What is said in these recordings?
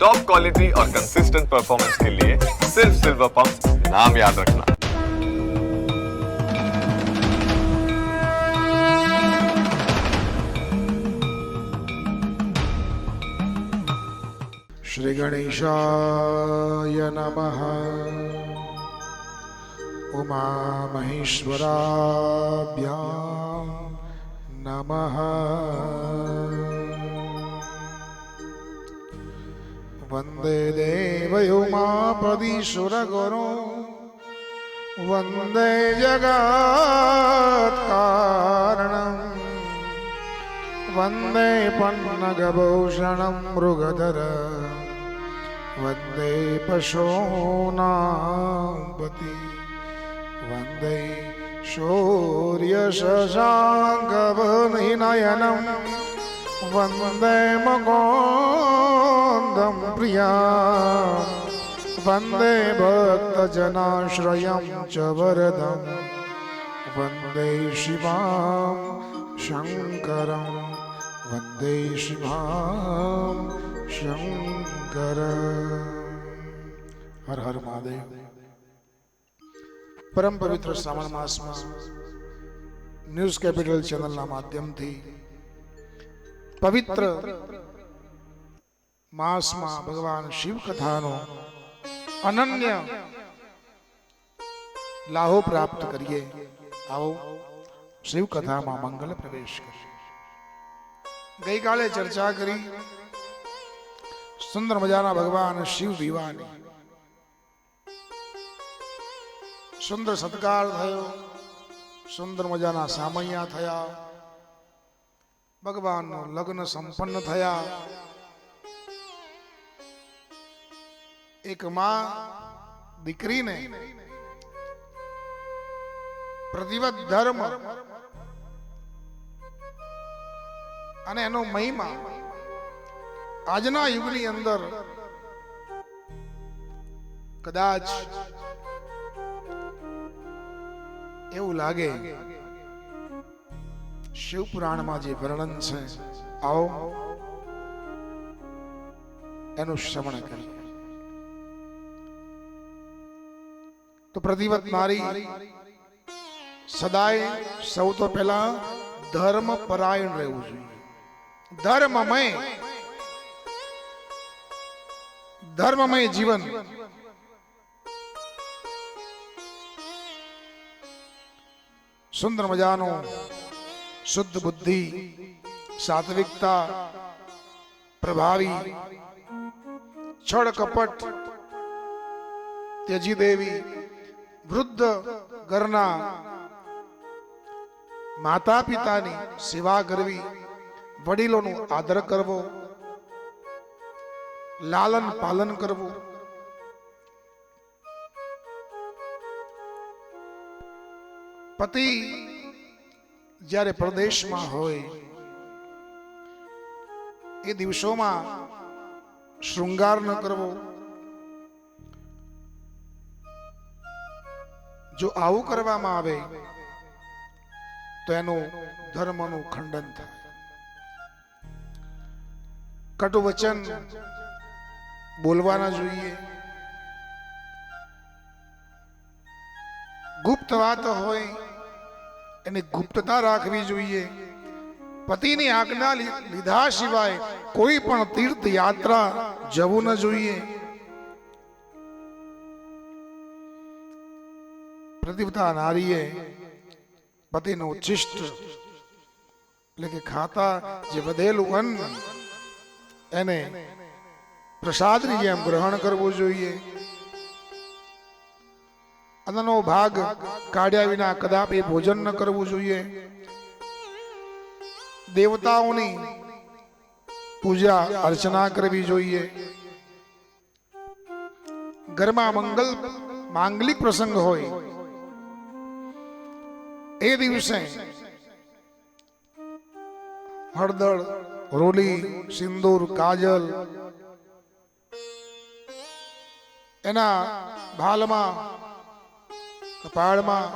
Top quality और consistent performance के लिए सिर्फ़ सिल्वर पंप नाम याद रखना। श्रीगणेशाय नमः। उमामहेश्वराभ्यां नमः। वन्दे देवयुमापदीश्वरगुरो वन्दे जगत्कारणम् वन्दे पन्नगभूषणं मृगधर वन्दे पशूनापति वन्दे शौर्यशशाङ्कवनिनयनं वन्दे ગોવિંદમ પ્રિયા વંદે ભક્તજનાશ્રયમ ચ વરદમ વંદે શિવામ શંકરમ વંદે શિવામ શંકર હર હર મહાદેવ પરમ પવિત્ર શ્રાવણ માસમાં ન્યૂઝ કેપિટલ ચેનલના માધ્યમથી પવિત્ર માસમાં ભગવાન શિવ કથાનો અનન્ય લાહો પ્રાપ્ત કરીએ આવો શિવ કથામાં મંગલ પ્રવેશ કરીએ ગઈકાલે ચર્ચા કરી સુંદર મજાના ભગવાન શિવ વિવાની સુંદર સત્કાર થયો સુંદર મજાના સામૈયા થયા ભગવાનનો લગ્ન સંપન્ન થયા એક માં દીકરીને પ્રતિવત ધર્મ અને એનો મહિમા આજના યુગની અંદર કદાચ એવું લાગે શિવપુરાણમાં જે વર્ણન છે, આવો એનું શ્રવણ કરીએ. તો પ્રતિવત નારી સદાય સૌ તો પહેલા ધર્મ પરાયણ રહેવું જોઈએ ધર્મમય ધર્મમય જીવન સુંદર મજાનો શુદ્ધ બુદ્ધિ સાત્વિકતા પ્રભાવી છળ કપટ ત્યજી દેવી વૃદ્ધ ઘરના માતા પિતાની સેવા કરવી, વડીલોનું આદર કરવો, લાલન પાલન કરવું. પતિ જ્યારે પ્રદેશમાં હોય, એ દિવસોમાં શૃંગાર ન કરવો. જો આવું કરવામાં આવે, તો એનું ધર્મનું ખંડન થાય. કટુ વચન બોલવાના જોઈએ. ગુપ્ત વાત હોય, એને ગુપ્તતા રાખવી જોઈએ. પતિની આજ્ઞા લીધા સિવાય કોઈ પણ તીર્થ યાત્રા જવું ન જોઈએ. પ્રતિભતા નારીએ પતિનું ઉચ્છિષ્ટ એટલે કે ખાતા જે વધેલું અન્ન, એને પ્રસાદની જેમ ગ્રહણ કરવું જોઈએ. અન્નનો ભાગ કાઢ્યા વિના કદાપી ભોજન ન કરવું જોઈએ. દેવતાઓની પૂજા અર્ચના કરવી જોઈએ. ઘરમાં મંગલ, માંગલિક પ્રસંગ હોય એ દિવસે હળદર, રોલી, સિંદૂર, કાજલ એના ભાલમાં, કપાળમાં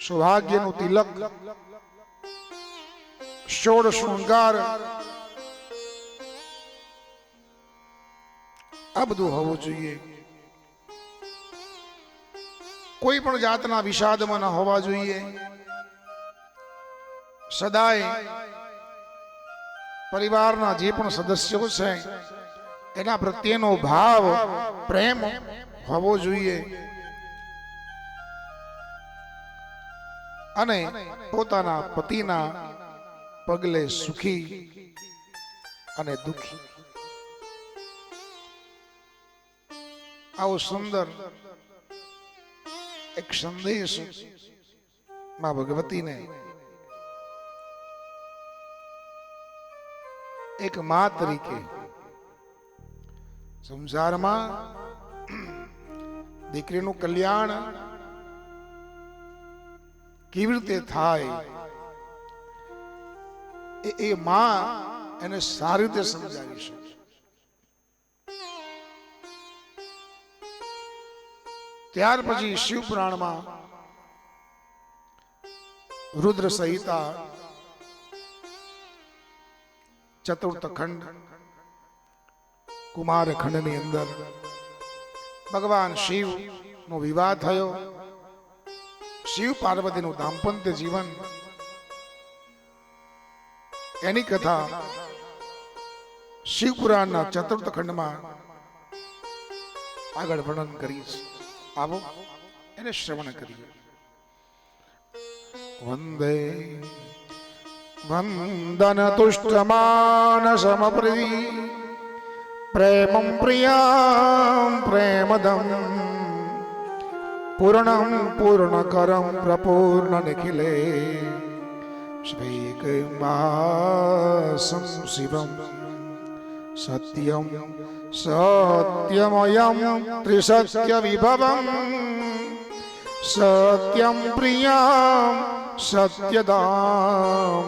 સૌભાગ્યનું તિલક ષોડ શૃંગાર, આ બધું હોવું જોઈએ. કોઈ પણ જાતના વિષાદમાં ન હોવા જોઈએ. સદાય પરિવારના જે પણ સદસ્યો છે, એના પ્રત્યેનો ભાવ, પ્રેમ હોવો જોઈએ. અને પોતાના પતિના પગલે સુખી અને દુખી. આવો સુંદર એક સંદેશમાં ભગવતીને. એક મા તરીકે. સંસારમાં દીકરીનું કલ્યાણ કેવી રીતે થાય એ મા એને સારી રીતે સમજાવી છે ત્યાર પછી શિવપુરાણમાં રુદ્ર સંહિતા ચતુર્થ ખંડ કુમાર ખંડની અંદર ભગવાન શિવ નો વિવાહ થયો. શિવ પાર્વતીનું દાંપત્ય જીવન, એની કથા શિવપુરાણના ચતુર્થ ખંડમાં આગળ વર્ણન કરીશ. આવો એને શ્રવણ કરીએ વંદે વંદન તુષ્ટમાન સમપ્રી પ્રેમં પ્રિયાં પ્રેમદમ પૂર્ણં પૂર્ણકરં પ્રપૂર્ણ નિખિલે શ્રીકૈમાસં શિવમ સત્યમ સત્યમયમ ત્રિસત્ય વિભવમ સત્યમ પ્રિયામ સત્યદામ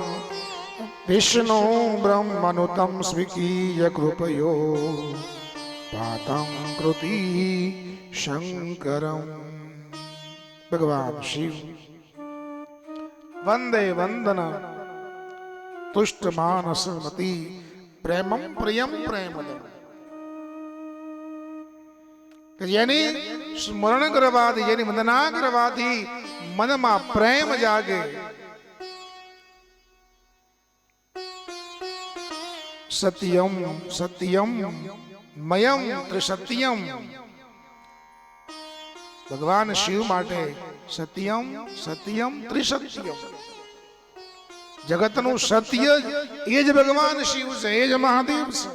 વિષ્ણુ બ્રહ્મનુતમ સ્વીકીય કૃપયો પાતં કૃતિ શંકરમ ભગવાન શિવ વંદે વંદન તુષ્ટ માનસમતી જેની સ્મરણ કરવાથી, જેની વંદના કરવાથી મનમાં પ્રેમ જાગે. સત્યમ સત્યમ, મયમ, ત્રિસત્યમ. ભગવાન શિવ માટે સત્યમ સત્યમ, ત્રિસત્યમ. જગતનું સત્ય એ જ ભગવાન શિવ છે, એ જ મહાદેવ છે.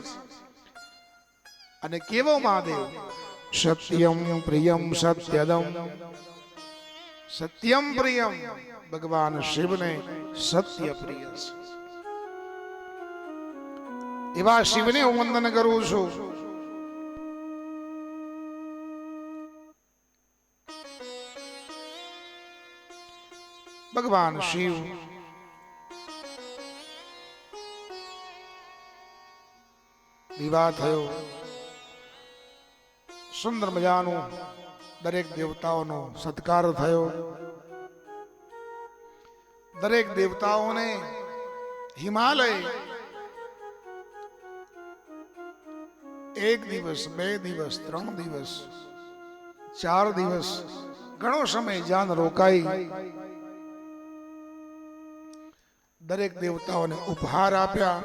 અને કેવો મહાદેવ? સત્યમ પ્રિયમ સત્યદમ સત્યમ પ્રિયમ ભગવાન શિવને સત્ય પ્રિય છે એવા શિવને હું વંદન કરું છું ભગવાન શિવ વિવાહ થયો સુંદર મજાનું દરેક દેવતાઓનો સત્કાર થયો. દરેક દેવતાઓને હિમાલય એક દિવસ, બે દિવસ, ત્રણ દિવસ, ચાર દિવસ ઘણો સમય જાન રોકાઈ. દરેક દેવતાઓને ઉપહાર આપ્યા.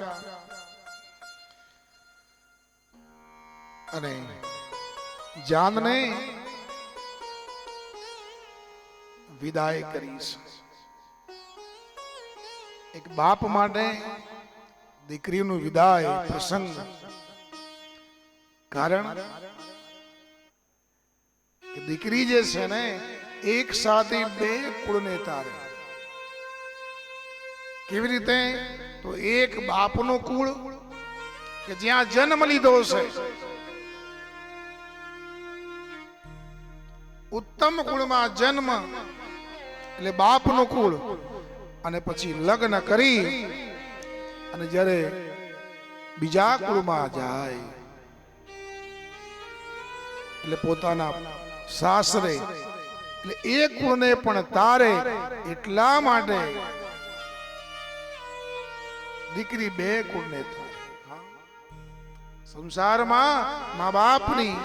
અને જાનને વિદાય કરીશ. એક બાપ માટે દીકરીનું વિદાય પ્રસંગ. કારણ કે દીકરી જે છે ને, એક સાથે બે કુળને તારે. કેવી રીતે? તો એક બાપનો કુળ કે જ્યાં જન્મ લીધો છે ઉત્તમ કુળમાં જન્મ, એટલે બાપનું કુળ. અને પછી લગ્ન કરી, અને જ્યારે બીજા કુળમાં જાય, એટલે પોતાના સાસરે, એટલે એ કુળને પણ તારે એટલા માટે દીકરી બે કુળને થાય સંસારમાં મા બાપની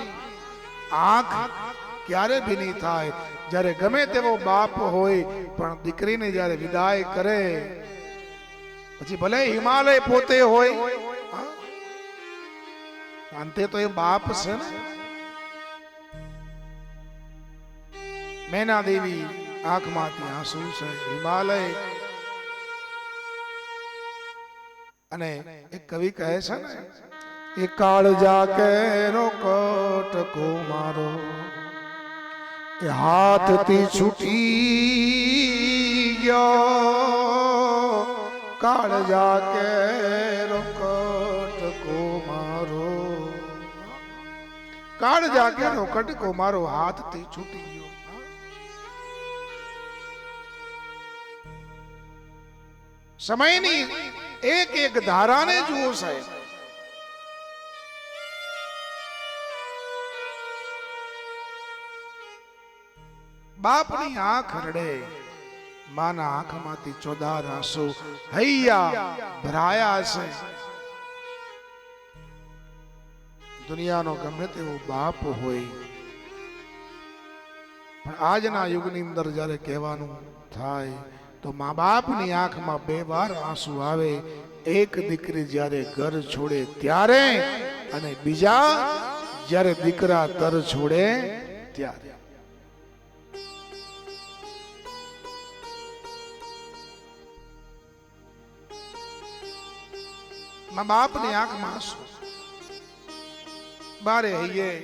આંખ ક્યારે ભીની થાય. જ્યારે ગમે તેવો બાપ હોય, પણ દીકરીને જ્યારે વિદાય કરે, પછી ભલે હિમાલય પોતે હોય? અંતે તો એ બાપ છે ને? મેના દેવી આંખમાંથી આંસુ છે, હિમાલય. અને એક કવિ કહે છે ને, એ કાળજા કેરો કટકો મારો એ હાથથી છૂટી ગયો. કાળજા કેરો કટકો મારો કાળજા કેરો કટકો મારો હાથથી છૂટી ગયો. સમયની એક એક ધારાને જુઓ સાહેબ. બાપની આંખ રડે. માના આંખમાંથી ચોદાર આંસુ હૈયા ભરાયા છે. દુનિયાનો ગમે તેવો બાપ હોય. પણ આજના યુગની અંદર જ્યારે કહેવાનું થાય, તો મા બાપની આંખમાં બે વાર આંસુ આવે. એક દીકરી જ્યારે ઘર છોડે ત્યારે અને બીજા જ્યારે દીકરા તર છોડે ત્યારે. મા બાપની આંખમાં આંસુ બારે હૈયે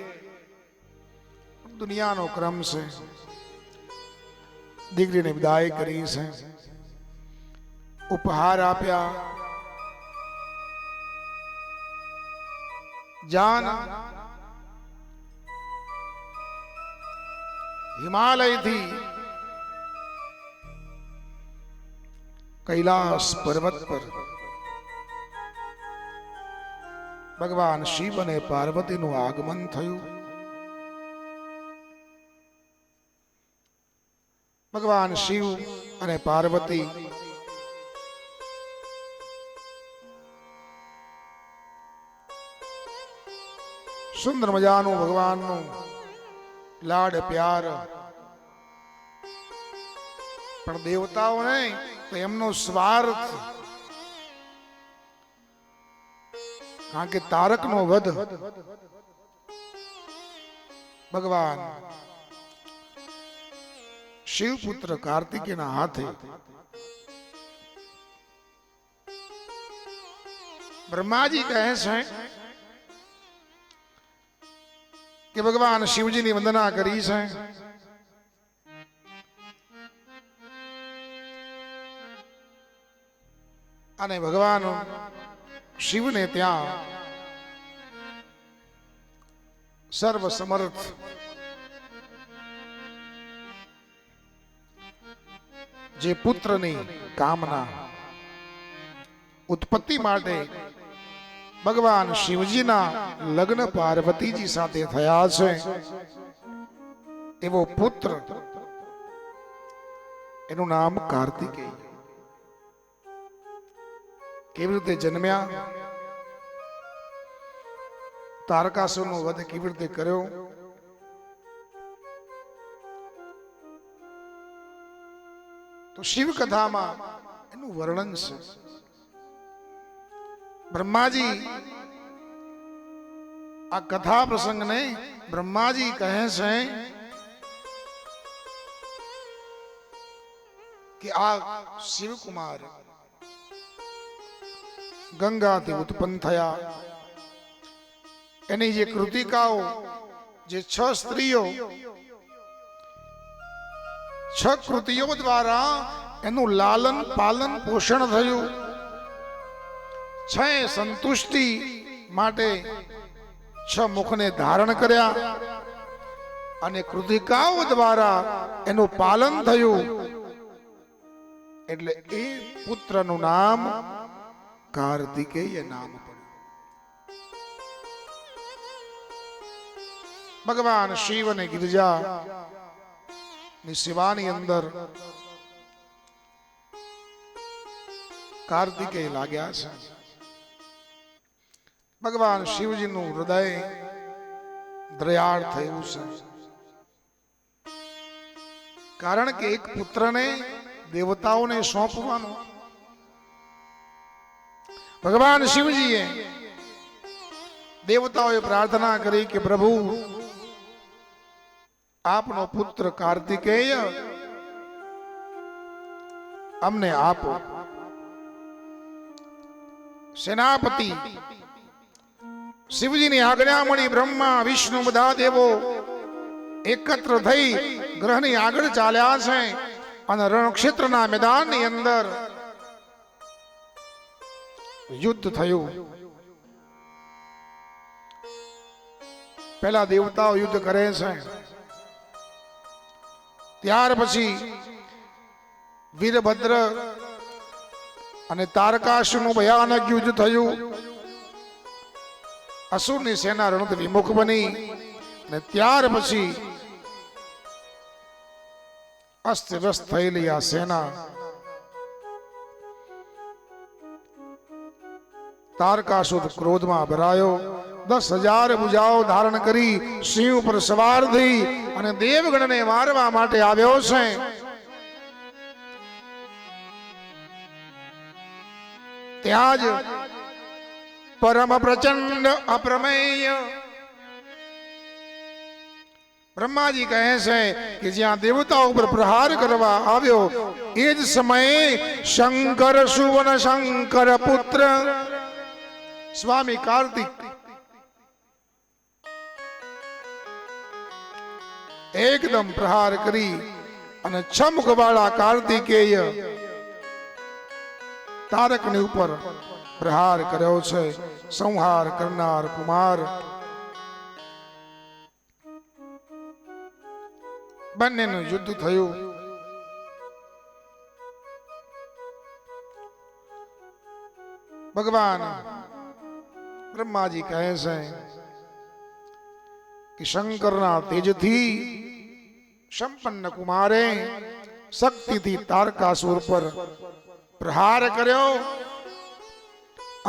દુનિયાનો ક્રમ છે દીકરીને વિદાય કરી છે ઉપહાર આપ્યા જાન હિમાલયથી કૈલાસ પર્વત પર ભગવાન શિવ અને પાર્વતીનું આગમન થયું. ભગવાન શિવ અને પાર્વતી સુંદર મજાનું ભગવાનનું લાડ પ્યાર પણ દેવતાઓ નહીં તો એમનો સ્વાર્થ કારણ કે તારકનો વધ ભગવાન શિવપુત્ર કાર્તિકીના હાથે બ્રહ્માજી કહે છે કે ભગવાન શિવજીની વંદના કરી છે. અને ભગવાન શિવને ત્યાં સર્વ સમર્થ. જે પુત્રની કામના ઉત્પત્તિ માટે ભગવાન શિવજીના લગ્ન પાર્વતીજી સાથે થયા છે, એવો પુત્ર એનું નામ કાર્તિકેય. કેવી રીતે જન્મ્યા? તારકાસુરનો વધ કેવી રીતે કર્યો? તો શિવ કથામાં એનું વર્ણન છે. બ્રહ્માજી આ કથા પ્રસંગને બ્રહ્માજી કહે છે કે આ શિવકુમાર ગંગાથી ઉત્પન્ન થયા. એની જે કૃતિકાઓ, જે છ સ્ત્રીઓ, છ કૃતિઓ દ્વારા એનું લાલન, પાલન, પોષણ થયું. છ સંતુષ્ટિ માટે છ મુખને ધારણ કર્યા અને કૃતિકાઓ દ્વારા એનું પાલન થયું. એટલે એ પુત્રનું નામ કાર્તિકેય નામ પડ્યું ભગવાન શિવ અને ગિરજા ની સેવાની અંદર કાર્તિકેય લાગ્યા છે. ભગવાન શિવજીનું હૃદય દ્રયાળ થયું છે. કારણ કે એક પુત્રને દેવતાઓને સોંપવાનો ભગવાન શિવજીએ દેવતાઓએ પ્રાર્થના કરી કે પ્રભુ, આપનો પુત્ર કાર્તિકેય અમને આપો. સેનાપતિ, શિવજીની આજ્ઞા મળી બ્રહ્મા, વિષ્ણુ બધા દેવો એકત્ર થઈ ગ્રહની આગળ ચાલ્યા છે અને રણક્ષેત્રના મેદાનની અંદર યુદ્ધ થયું. પેલા દેવતાઓ યુદ્ધ કરે છે. ત્યાર પછી વીરભદ્ર અને તારકાસુનું ભયાનક યુદ્ધ થયું. અસુરની સેના રણત વિમુખ બની અને ત્યાર પછી અસ્તવ્યસ્ત થયેલી આ સેના તારકાસુર ક્રોધમાં ભરાયો દસ હજાર ભુજાઓ ધારણ કરી સિંહ ઉપર સવાર થઈ અને દેવગણને મારવા માટે આવ્યો છે. ત્યાં જ પરમ પ્રચંડ અપ્રમેય બ્રહ્માજી કહે છે કે જ્યાં દેવતા ઉપર પ્રહાર કરવા આવ્યો, એ જ સમયે શંકર સુવન શંકર પુત્ર સ્વામી કાર્તિક. એકદમ પ્રહાર કરી અને છમુખ વાળા કાર્તિકેય તારકની ઉપર પ્રહાર કર્યો છે. સંહાર કરનાર કુમાર. બંનેનું યુદ્ધ થયું. ભગવાન બ્રહ્માજી કહે છે કે શંકરના તેજથી સંપન્ન કુમારે શક્તિથી તારકાસુર પર પ્રહાર કર્યો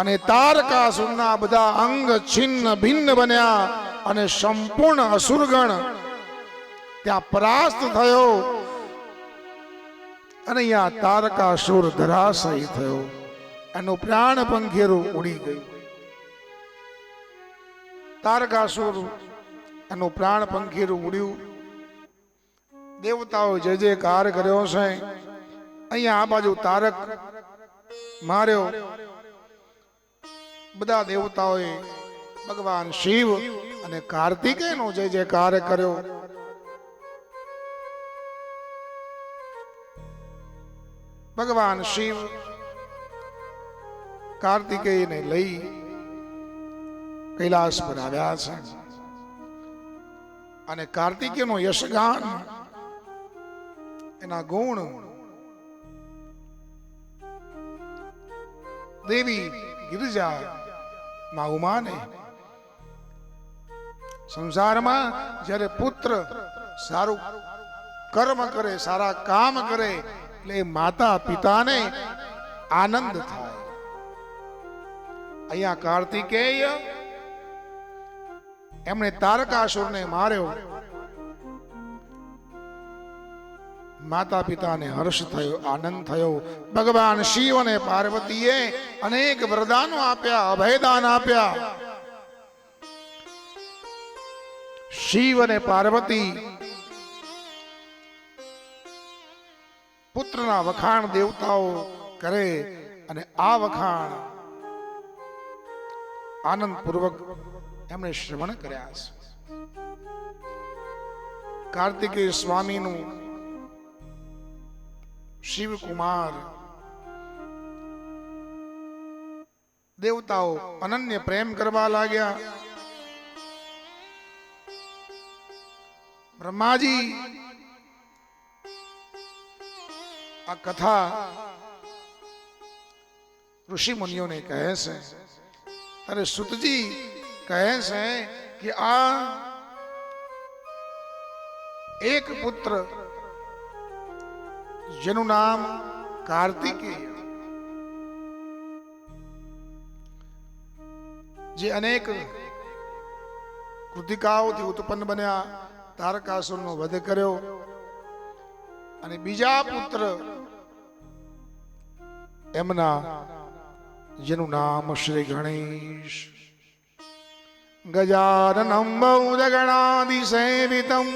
અને તારકાસુરના બધા અંગ છિન્ન ભિન્ન બન્યા અને સંપૂર્ણ અસુરગણ ત્યાં પરાસ્ત થયો અને અહીંયા તારકાસુર ધરાશય થયો. એનું પ્રાણ પંખેરું ઉડી ગયું. તારકાસુર એનું પ્રાણ પંખીરું ઉડ્યું. દેવતાઓ જે જે કાર કર્યો છે, અહીંયા આ બાજુ તારક માર્યો. બધા દેવતાઓએ ભગવાન શિવ અને કાર્તિકેયનો જે જે કાર્ય કર્યો. ભગવાન શિવ કાર્તિકેયને લઈ કૈલાસ પર આવ્યા છે અને કાર્તિકેયનો યશગાન, એના ગુણ, દેવી ગિરિજા માં ઉમાને. સંસારમાં જ્યારે પુત્ર સારું કર્મ કરે, સારા કામ કરે, એટલે માતા પિતાને આનંદ થાય. અહીંયા કાર્તિકેય એમણે તારકાસુરને માર્યો. માતા પિતાને હર્ષ થયો, આનંદ થયો. ભગવાન શિવ અને પાર્વતીએ અનેક વરદાનો આપ્યા, અભયદાન આપ્યા. શિવ અને પાર્વતી પુત્રના વખાણ દેવતાઓ કરે અને આ વખાણ આનંદ પૂર્વક એમણે શ્રવણ કર્યા છે. કાર્તિકેય સ્વામીનું શિવકુમાર દેવતાઓ અનન્ય પ્રેમ કરવા લાગ્યા. બ્રહ્માજી, આ કથા ઋષિ મુનિઓને કહે છે. અરે સુતજી કહે છે કે આ એક પુત્ર જેનું નામ કાર્તિકેય જે અનેક કૃતિકાઓથી ઉત્પન્ન બન્યા, તારકાસુરનો વધ કર્યો અને બીજા પુત્ર એમના જેનું નામ શ્રી ગણેશ ગજાનનમ બૌદગણાદિસેવિતમ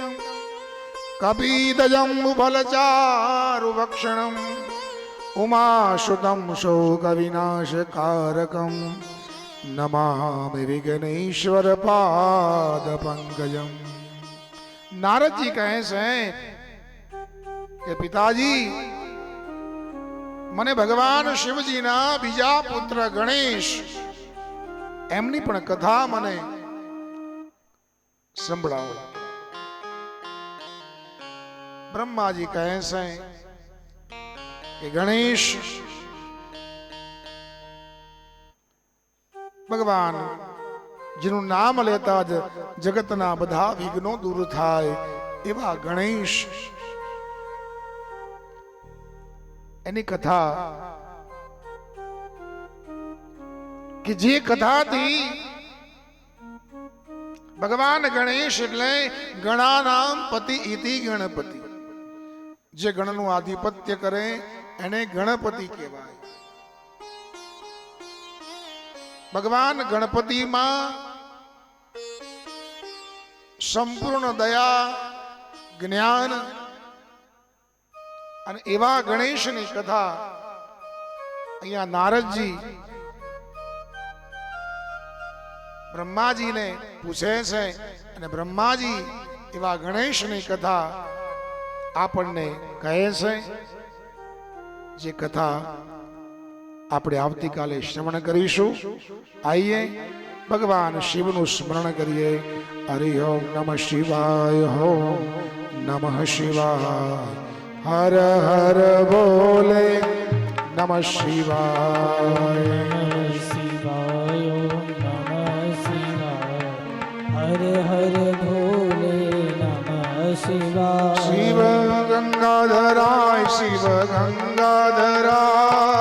કપીતજંબુફલચારુભક્ષણમ ઉમાશુતમ શોકવિનાશકારકમ નમામિ વિઘ્નેશ્વર પાદ પંકજમ નારદજી કહે છે કે પિતાજી મને ભગવાન શિવજીના બીજા પુત્ર ગણેશ એમની પણ કથા મને સંભળાવો। બ્રહ્માજી કહે છે કે ગણેશ, ભગવાન જેનું નામ લેતા જ જગતના બધા વિઘ્નો દૂર થાય એવા ગણેશ. એની કથા કે જે કથાથી ભગવાન ગણેશ એટલે ગણાનામ પતિ ઇતિ ગણપતિ. જે ગણનું આધિપત્ય કરે, એને ગણપતિ કહેવાય. ભગવાન ગણપતિમાં સંપૂર્ણ દયા, જ્ઞાન અને એવા ગણેશની કથા અહીંયા નારદજી બ્રહ્માજીને પૂછે છે અને બ્રહ્માજી એવા ગણેશની કથા આપણને કહે છે, જે કથા આપણે આવતીકાલે શ્રવણ કરીશું. આઈએ ભગવાન શિવનું સ્મરણ કરીએ. હરિ ઓમ નમઃ શિવાય, હો નમઃ શિવાય. હર હર બોલે નમઃ શિવાય. શિવાય શિવ ગંગાધરાય શિવ ગંગાધરાય